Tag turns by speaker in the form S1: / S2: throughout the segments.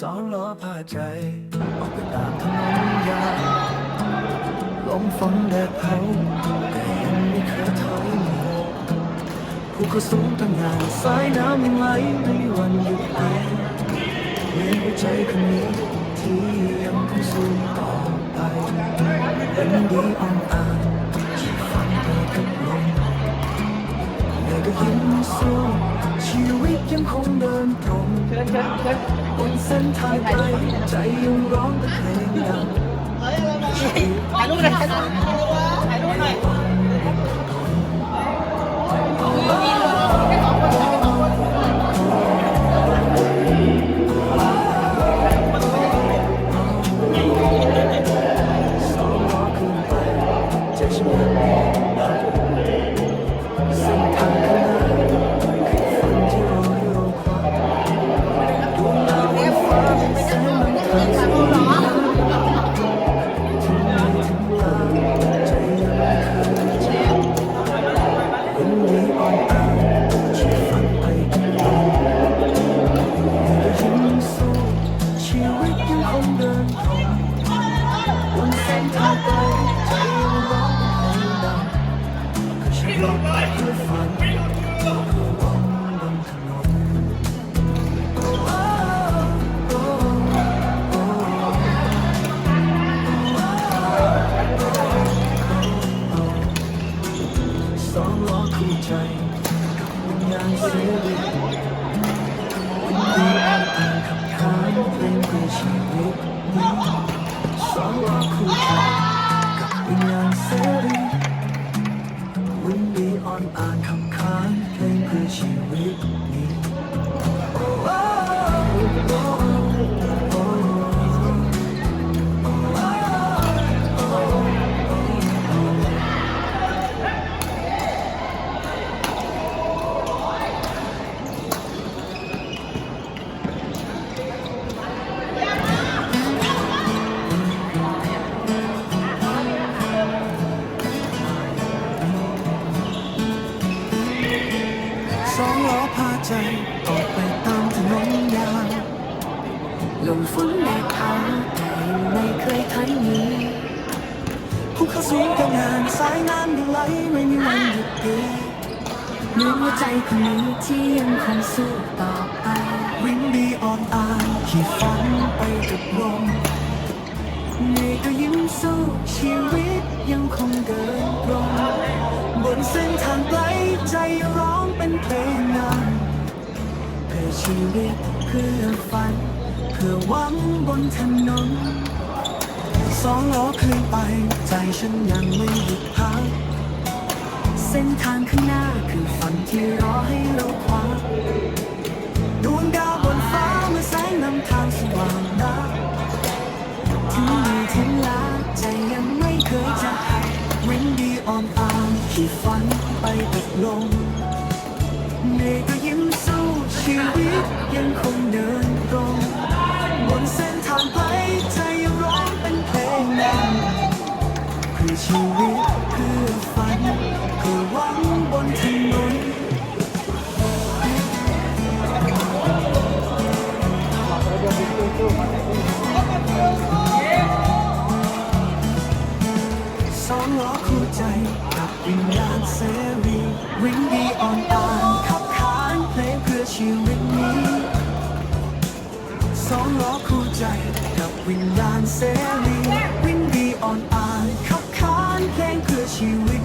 S1: สองล้อพาใจ ออกไปตามถนนยาวลมฝนแดดเผาแต่ยังไม่เคยถอยหนีภูเขาสูงตั้งงานสายน้ำยังไหลไม่มีวันหยุดไหลเหมือนหัวใจคนนี้ที่ยังคงสู้ต่อไปเป็นดีอ่อนอ่านที่ฝันไปกับลมแต่ก็ยิ้มสู้ชีวิตยังคงเดินตรง บนเส้นทางไกลใจยังร้องแต่เพลงดัง
S2: ถ่ายรูปเลยถ่ายถ่ายรูปหน่อย
S1: พาใจออกไปตามถนนยาว
S3: ลมฝนแดดเผาแต่ยังไม่เคยถอยหนี
S1: ภูเขาสูงกับงานสายน้ำยังไหลไม่มีวันหยุดเดี
S3: เหมือหัวใจคนนี้ที่ยังคงสู้ต่อไป
S1: วิ่งดีอ่อนอ่านขี่ฝันไปกับลม
S3: เหนื่อยก็ยิ้มสู้ชีวิตยังคงเดินตรง
S1: บนเส้นทางไกลใจร้อง เป็นเพลงน
S3: เพื่อชีวิตเพื่อฝัน
S1: เพื่อหวังบนถนนสองล้อขึ้นไป ใจฉันยังไม่หยุดพัก
S3: เส้นทางข้างหน้าคือฝันที่รอให้เราคว้า
S1: ดวงดาวบนฟ้าเมื่อแสงนำทางสว่างนัก
S3: ถึงดีถึงลาใจยังไม่เคยจะหาย
S1: วิ่งดีอ่อนอ่านขี่ฝันไปกับลม นื่อยก็ยิ้มสู้ชีวิตยังคงเดินตรงบนเส้นทางไกลใจยังร้องเป็นเพลงนำคือชีวิตเพื่อฝันเพื่อหวังบนถนนสองล้อคู่ใจกับวิญญาณเสรีวิ่งดีอ่อนอ่ ชีวิตนี้สองล้อคู่ใจกับวิญญาณเสรีวิ่งดีอ่อนอ่านขับขานเพลงเพื่อชีวิต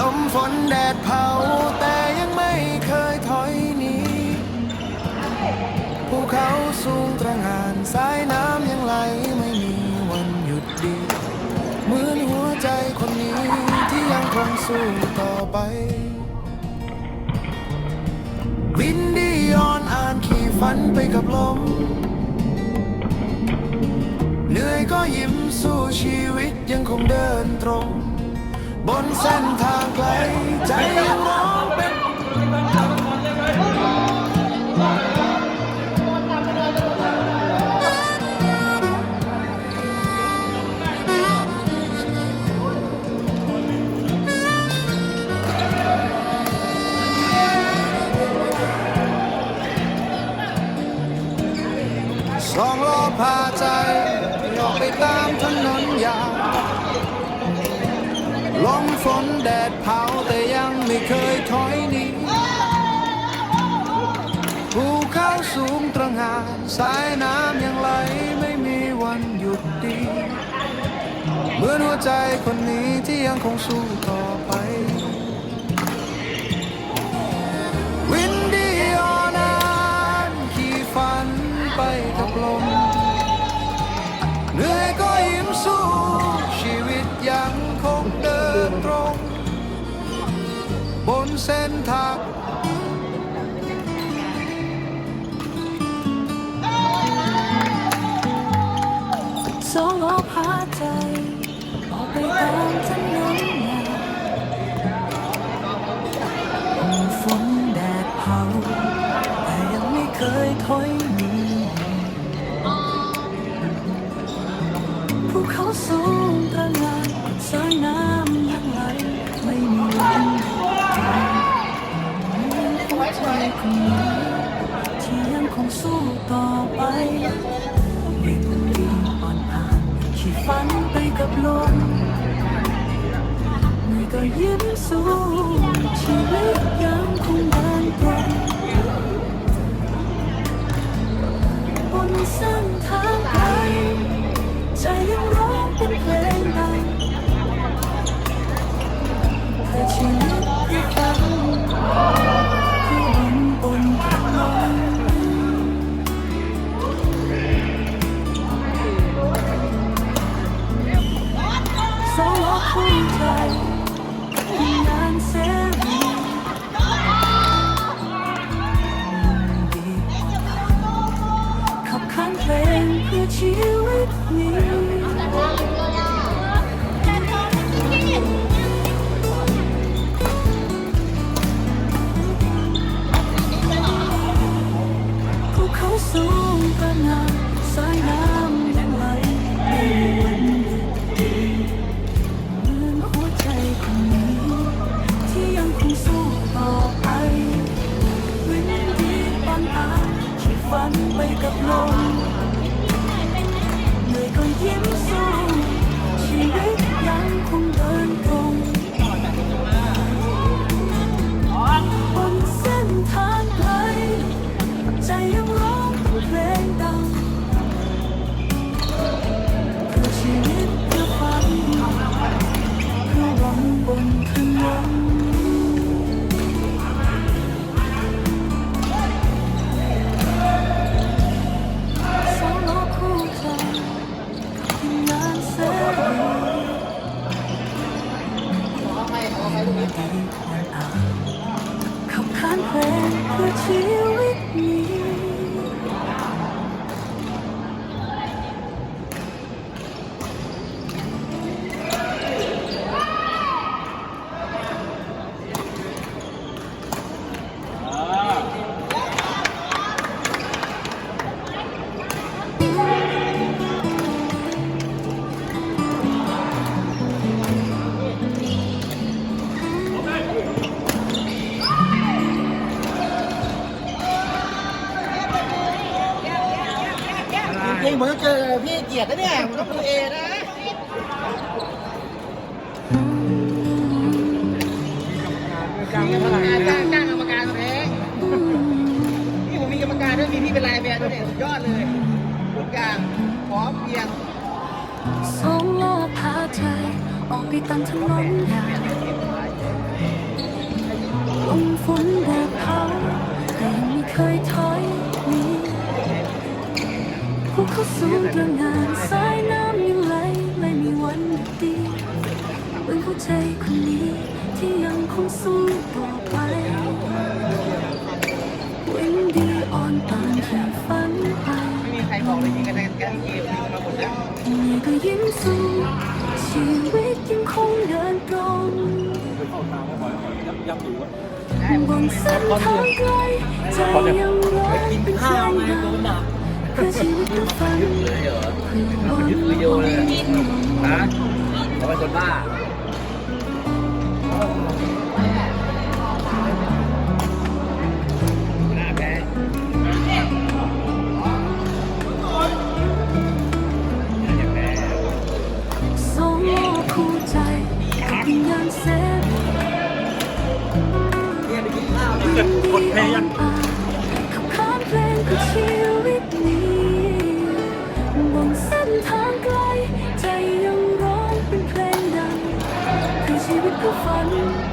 S4: ลมฝนแดดเผา แต่ยังไม่เคยถอยหนีภูเขาสูงตระหงานสายน้ำยังไหลไม่มีวันหยุดดีเหมือนหัวใจคนนี้ที่ยังคงสู้ต่อไป วินดียอนอ่านขี่ฝันไปกับลมเหนื่อยก็ยิ้มสู้ชีวิตยังคงเดินตรง บนเส้นทางไกลใจยังมองเป็น ดดเผาแต่ยังไม่เคยถอยหนีภูเขาสูงตระหงานสายน้ำยังไหลไม่มีวันหยุดดี เหมือนหัวใจคนนี้ที่ยังคงสู้ต่อ เส้นทาง
S1: สองล้อพาใจ ออกไปตามถนนยาวฝนแดดเผา แต่ยังไม่เคยถอยหนีภูเขาสูง สู้ต่อไปวิ่งดีอ่อนอ่านขี่ฝันไปกับลมไม่ก็ยิ้มสู้ เลย ทุ
S5: กอย่างพร้อมเพียง
S1: สองล้อพาเธอออกไปตามถนนใหญ่ลมฝนโบดเผาแต่ไม่เคยถอยหนีภูเขาสูงระงา นี้
S5: ก็ยิ้ม
S1: สู้ชีวิตยังคงเดินตรงบนเส้นทางกลใจยังห้าวไงตัว
S5: หนั
S1: กเพื่อชีวิตทุยึดเลยเหรอเนี่ยนะเป็น
S5: บ้า
S1: กิด
S5: กดเพย์ยังใจยั
S1: งร้องเป็นเพลงดังคือชีวิตคือฝัน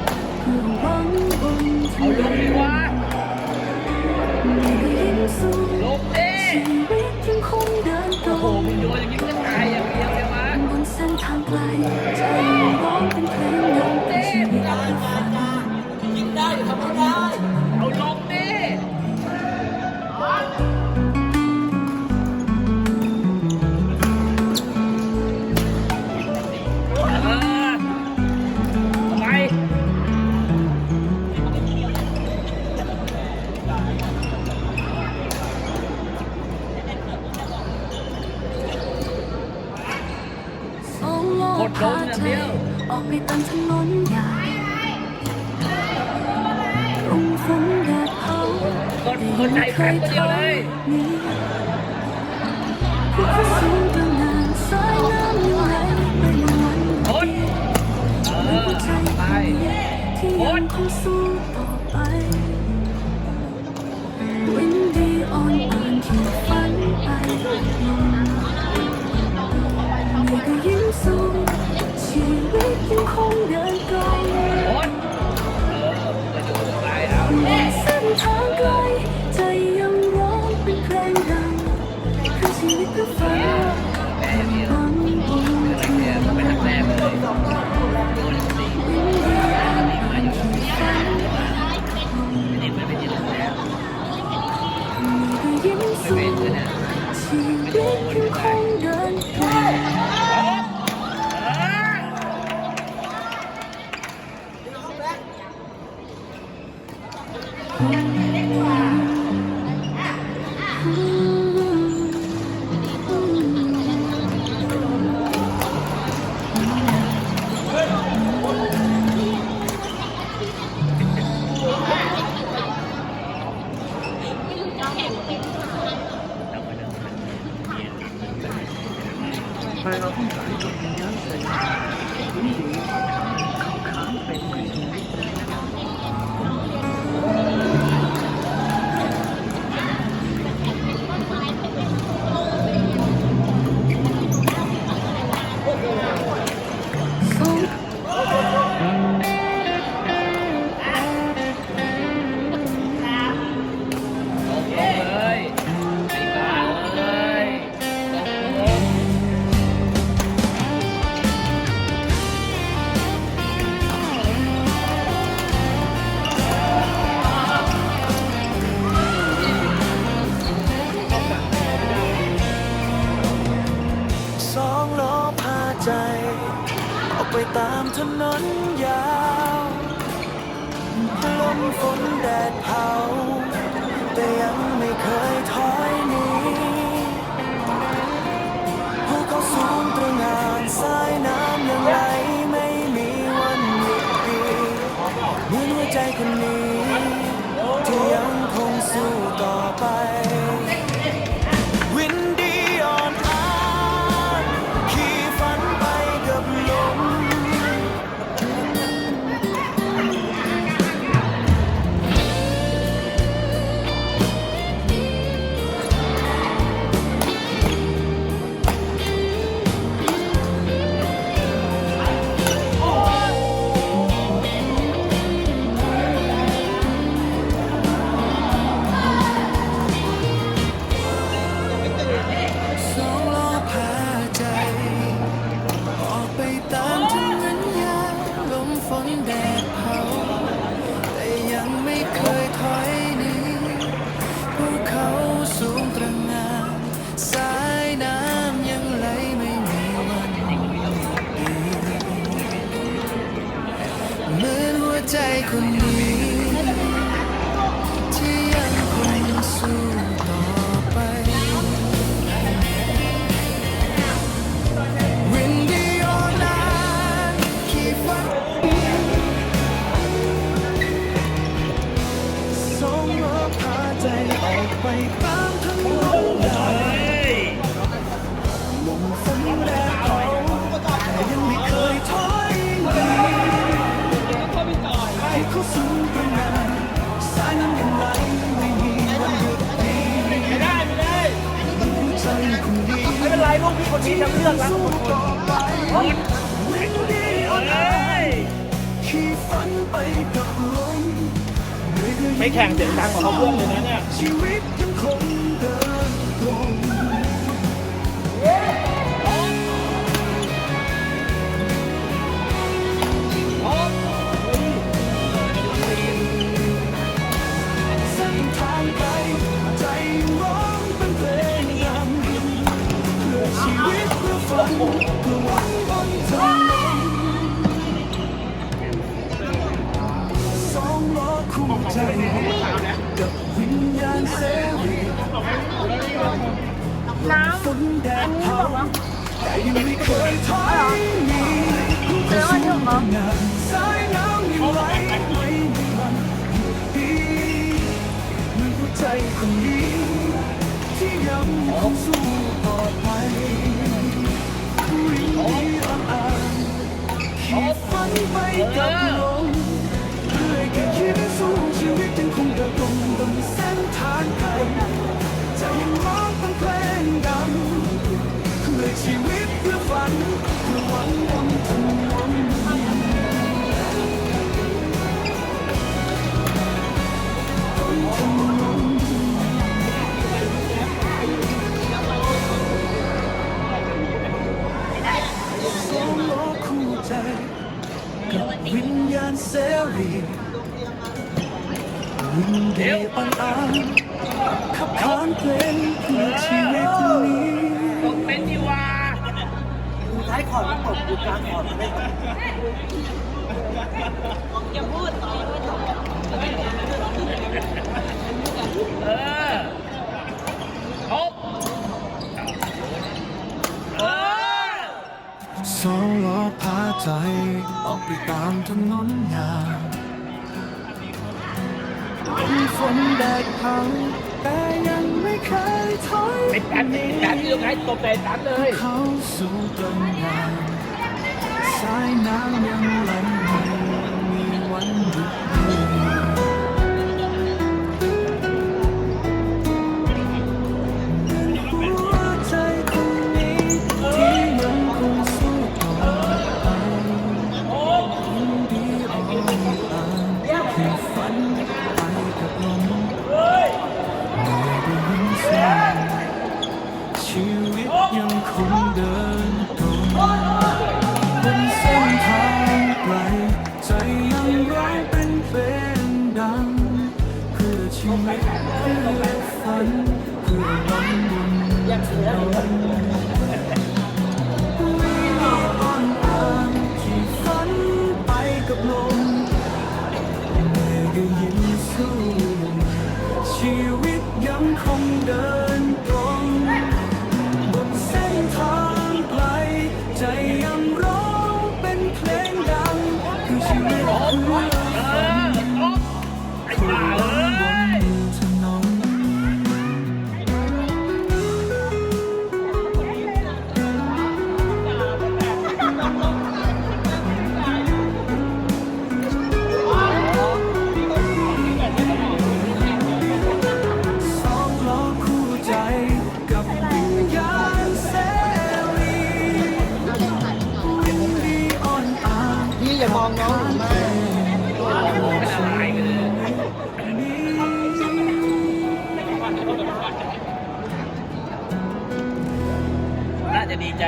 S1: นี้ฟ้สูงนานสายน้ำยังไหลไปยังวัน
S5: พดเออไป
S1: ที่ยังคงสู้ต่อไปวินดีอ่อนอ่อนที่ฝันไปลงไม่ก็ยิ้มสู้ชีวิตยังคงเดินไกล
S5: นี่มั
S1: น
S5: เป็นยังไง
S1: นะยิ้มสู้ชีวิตคงเดิ
S4: ใจคนนี้ ที่ยังคงสู้ต่อไป
S1: หั ลูก
S5: พี่คนนี้จะเลือกแล้ว
S1: สู้ต่อไป Windy or
S5: เฮ้
S1: night
S5: ย
S1: ขี่ฝันไปกับลม
S5: ไม่แข่งเสียงดังของเขาพื่อนเลยนะเนี่ย
S1: นเพื่อหวังบนนนสองล้อคู่ใจกับวิญญาณเสรีน้ำฝนแดดเผาแต่ยังไม่เคยท้อ ไปกับลมเพื่อแค่คิดสู้ชีวิตยังคงเดินตรงบนเส้นทางไกลใจยังร้องเป็นเพลงดังเลยชีวิตเพื่อฝัน ญญาณเสรีวิ่งเดียวอ่อนอ่านขับขานเพลงเพื่อชีวิตนี้
S5: เป็นดีว่า
S6: ท้ายขอดตกอยู่กลางขอดไม่ตก
S5: เออครบเออ
S1: สองล้อพา ใจออกไปตามถนนยาวเป็นฝนแดดเผาแต่ยังไม่เคยถอย
S5: ไปตัดไปตัดที่ตรงไหนตบไหนตัดเลย
S1: เขาสู่ตรงงานสายน้ำยังไหลไม่มีวันหยุดดี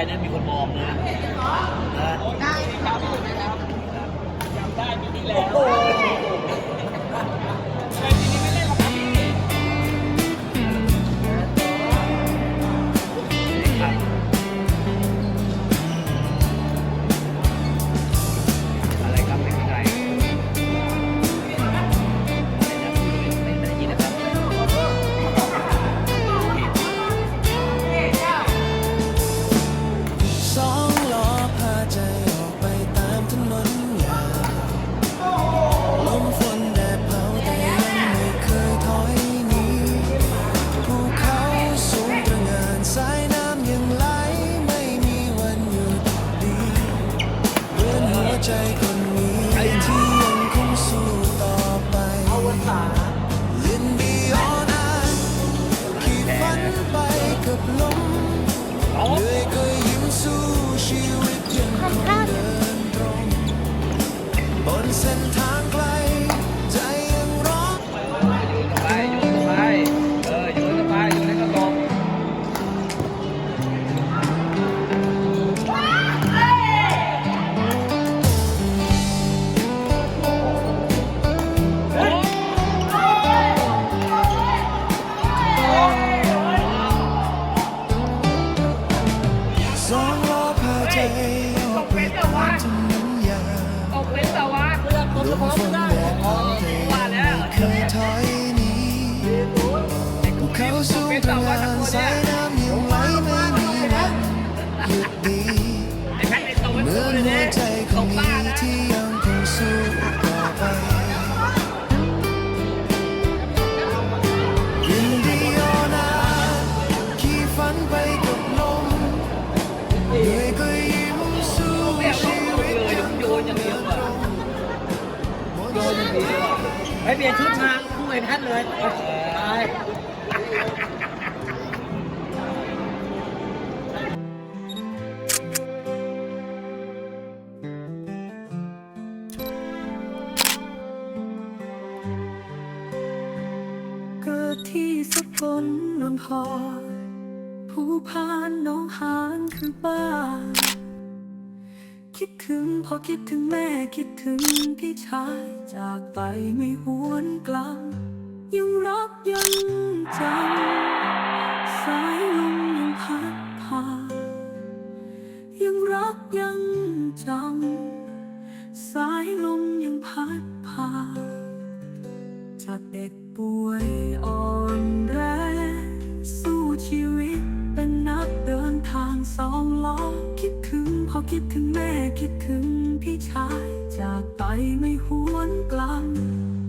S1: น่าจะ
S5: ดีใจนะมีคนมองนะนะ
S6: ได้ครับ
S5: โอ้โห change.
S4: สาย
S5: น้ำ
S4: ยังไหลไม่มีวันหยุดดี
S5: เห
S4: มือ
S5: น
S4: หัวใจ
S5: ต
S4: ของนี้ที่ยังคงสู้ต่อไปยินดีออนาขี่ฝันไปกับลมเหนื่อยก็ยิ้มสู้
S5: ไม่เอา
S4: ชีวิต
S5: เลย
S4: ยัง
S5: โยนอย่างเดียวอะ
S4: โยนอย่างเดีย
S5: ไปเปลี่ยนชุดมาคู่ไอ้แพทย์
S1: เลย สักลนนทรผู้พานน้องหานคือบ้านคิดถึงพอคิดถึงแม่คิดถึงพี่ชายจากไปไม่หวนกลับยังรักยังจำสายลมยังพัดพายังรักยังจำสายลมยังพัดพาาเด็กป่วยอ่อนแรงสู้ชีวิตเป็นนักเดินทางสองล้อคิดถึงพอคิดถึงแม่คิดถึงพี่ชาย จากไปไม่หวนกลับ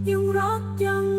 S1: ยังรักยัง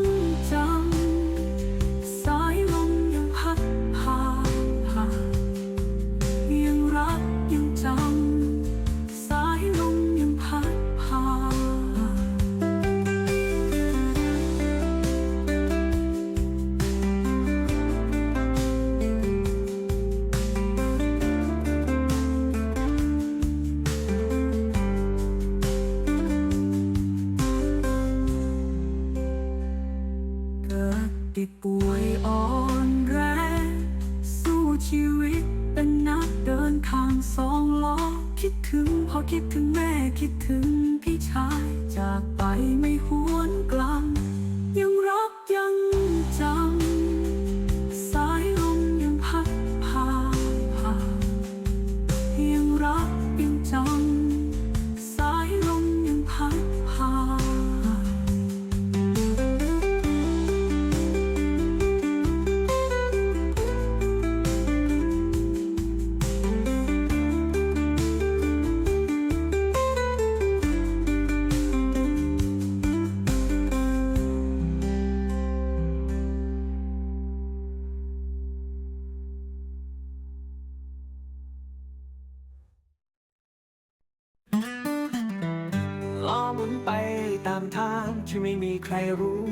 S1: รรู้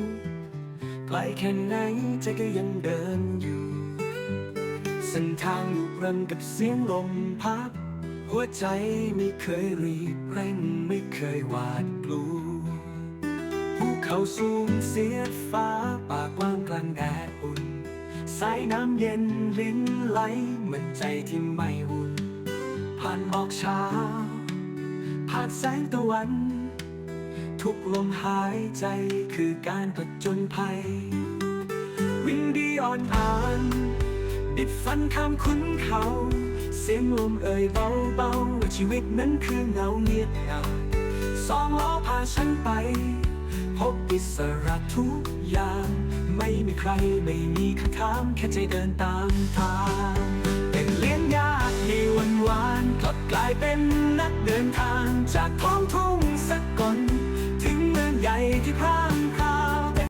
S1: ไกล
S7: แค่ไหนใจก็ยังเดินอยู่ เส้นทางอยู่เริ่มกับเสียงลมพัดหัวใจไม่เคยรีบเร่งไม่เคยหวาดกลัวภูเขาสูงเสียดฟ้าปากกว้างกลางแดดอุ่น สายน้ำเย็นลิ้นไหลเหมือนใจที่ไม่อุ่น ผ่านหมอกเช้าผ่านแสงตะวัน ทุกลมหายใจคือการผจญภัย วิ่งดีอ่อนอ่านดิดฟันข้ามคุ้นเขา เสียงลมเอ่ยเบาเบาๆ ชีวิตนั้นคือเงาเงียบเงาสองล้อพาฉันไป พบอิสระทุกอย่าง ไม่มีใครไม่มีคำถาม แค่ใจเดินตามทางเป็นเลี้ยงยากที่วันวานกลับกลายเป็นนักเดินทางจากท้องทุ่ง